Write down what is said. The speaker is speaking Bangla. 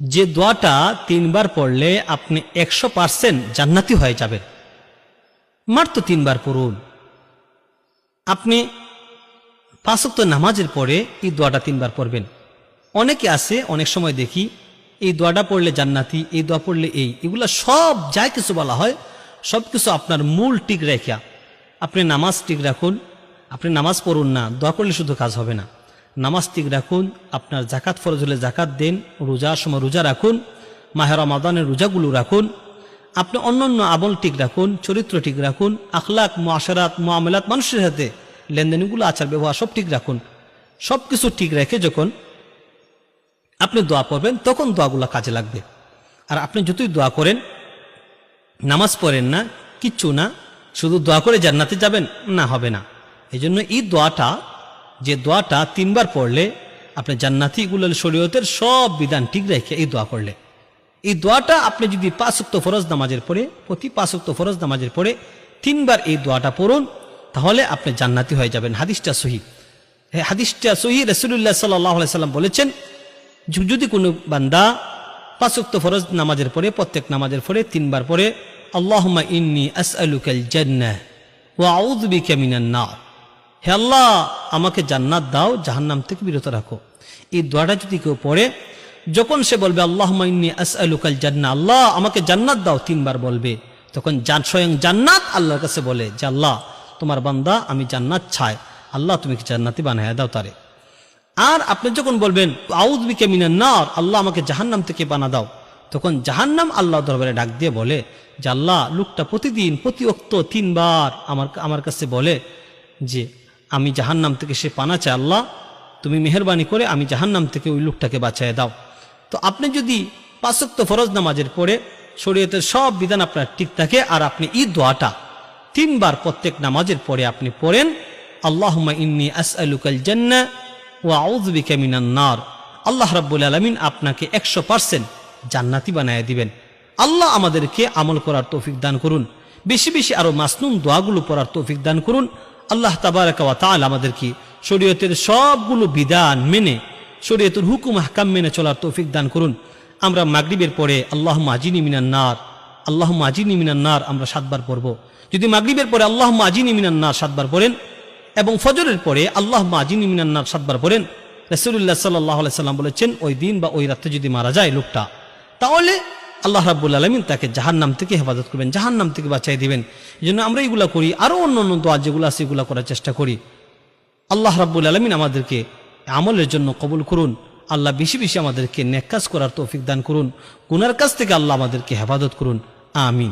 যে দোয়াটা তিনবার পড়লে আপনি একশো পার্সেন্ট জান্নাতি হয়ে যাবেন। মাত্র তিনবার পড়ুন। আপনি পাঁচক্ত নামাজের পরে এই দোয়াটা তিনবার পড়বেন। অনেকে আছে, অনেক সময় দেখি, এই দোয়াটা পড়লে জান্নাতি, এই দোয়া পড়লে এই, এগুলা সব যাই কিছু বলা হয়, সব কিছু আপনার মূল টিক রেখা। আপনি নামাজ ঠিক রাখুন, আপনি নামাজ পড়ুন না, দোয়া করলে শুধু কাজ হবে না। নামাজ ঠিক রাখুন, আপনার জাকাত ফরজ হলে জাকাত দেন রোজার সময় রোজা রাখুন মাহের রমাদানের রোজাগুলো রাখুন, আপনি অন্য অন্য আমল ঠিক রাখুন, চরিত্র ঠিক রাখুন, আখলাক, মুআশারাত, মুআমালাত মানুষের সাথে লেনদেনগুলো, আচার ব্যবহার সব ঠিক রাখুন। সব কিছু ঠিক রেখে যখন আপনি দোয়া করবেন তখন দোয়াগুলো কাজে লাগবে। আর আপনি যতই দোয়া করেন, নামাজ পড়েন না, কিচ্ছু না, শুধু দোয়া করে জান্নাতে যাবেন, না হবে না। এই জন্য এই দোয়াটা যে দোয়াটা তিনবার পড়লে আপনি জান্নাতিগুলো শরীয়তের সব বিধান ঠিক রেখে এই দোয়া করলে। এই দোয়াটা আপনি যদি পাঁচক্ত ফরজ নামাজের পরে প্রতি পাঁচক্ত ফরজ নামাজের পরে তিনবার এই দোয়াটা পড়ুন, তাহলে আপনি জান্নাতি হয়ে যাবেন। হাদিসটা সহি। হাদিসটা সহি রসুল্লাহ সাল্লাহ সাল্লাম বলেছেন যদি কোনো বান্দা পাঁচক্ত ফরজ নামাজের পরে প্রত্যেক নামাজের পরে তিনবার পরে আল্লাহমা ইন্নি ওয়া আউযু বিকা মিনান নার। হে আল্লাহ, আমাকে জান্নাত দাও, জাহান্নাম থেকে বিরত রাখো। এই দোয়াটা যদি কেউ পড়ে, যখন সে বলবে আল্লাহ আসআলুকাল জান্নাহ আল্লাহ আমাকে জান্নাত দাও, তিনবার বলবে। তখন স্বয়ং জান্নাত আল্লাহর কাছে বলে যে, আল্লাহ, তোমার বান্দা, আমি জান্নাত চাই। আল্লাহ, তুমি জান্নাতি বানায় দাও তারে? আর আপনি যখন বলবেন আউদ বিকে মিনান নার আল্লাহ আমাকে জাহান্নাম থেকে বানা দাও। তখন জাহান্নাম আল্লাহ দরবারে ডাক দিয়ে বলে যে, আল্লাহ, লোকটা প্রতিদিন, প্রতি অক্ত তিনবার আমার আমার কাছে বলে যে আমি জাহান্নাম থেকে সে পানা চাই আল্লাহ, তুমি মেহরবানি করে আমি জাহান্নাম থেকে ওই লোকটাকে বাঁচায় দাও। তো আপনি যদি পাঁচক্ত ফরজ নামাজের পরে শরীয়তের সব বিধান আপনার ঠিক থাকে আর আপনি ঈদ দোয়াটা তিনবার প্রত্যেক নামাজের পরে আপনি পড়েন, আল্লাহুম্মা ইন্নি আসআলুকাল জান্নাহ ওয়া আউযু বিকা মিনান নার। আল্লাহ রাব্বুল আলামিন আপনাকে একশো পার্সেন্ট জান্নাতি বানায় দিবেন। আল্লাহ আমাদেরকে আমল করার তৌফিক দান করুন। বেশি বেশি আরও মাসনুম দোয়াগুলো পড়ার তৌফিক দান করুন। আল্লাহ তাবারাকা ওয়া তাআলা আমাদেরকে শরীয়তের সবগুলো বিধান মেনে, শরীয়তের হুকুম হাকাম মেনে চলার তৌফিক দান করুন। আমরা মাগরিবের পরে আল্লাহ আজিনি মিনান নার আল্লাহ আজিনি মিনান নার আমরা সাতবার পড়ব। যদি মাগরিবের পরে আল্লাহ আজিনি মিনান নার সাতবার পড়েন এবং ফজরের পরে আল্লাহ আজিনি মিনান নার সাতবার পড়েন রসুল্লাহ সাল্লাহ সাল্লাম বলেছেন, ওই দিন বা ওই রাত্রে যদি মারা যায় লোকটা, তাহলে আল্লাহ রাব্বুল আলমিন তাকে জাহান্নাম থেকে হেফাজত করবেন, জাহান্নাম থেকে বাঁচাই দিবেন। এই জন্য আমরা এগুলা করি আরও অন্য অন্য দোয়া যেগুলো আছে এগুলো করার চেষ্টা করি। আল্লাহ রাব্বুল আলমিন আমাদেরকে আমলের জন্য কবুল করুন, আল্লাহ বেশি বেশি আমাদেরকে নেককাজ করার তৌফিক দান করুন, গুনার কাছ থেকে আল্লাহ আমাদেরকে হেফাজত করুন। আমিন।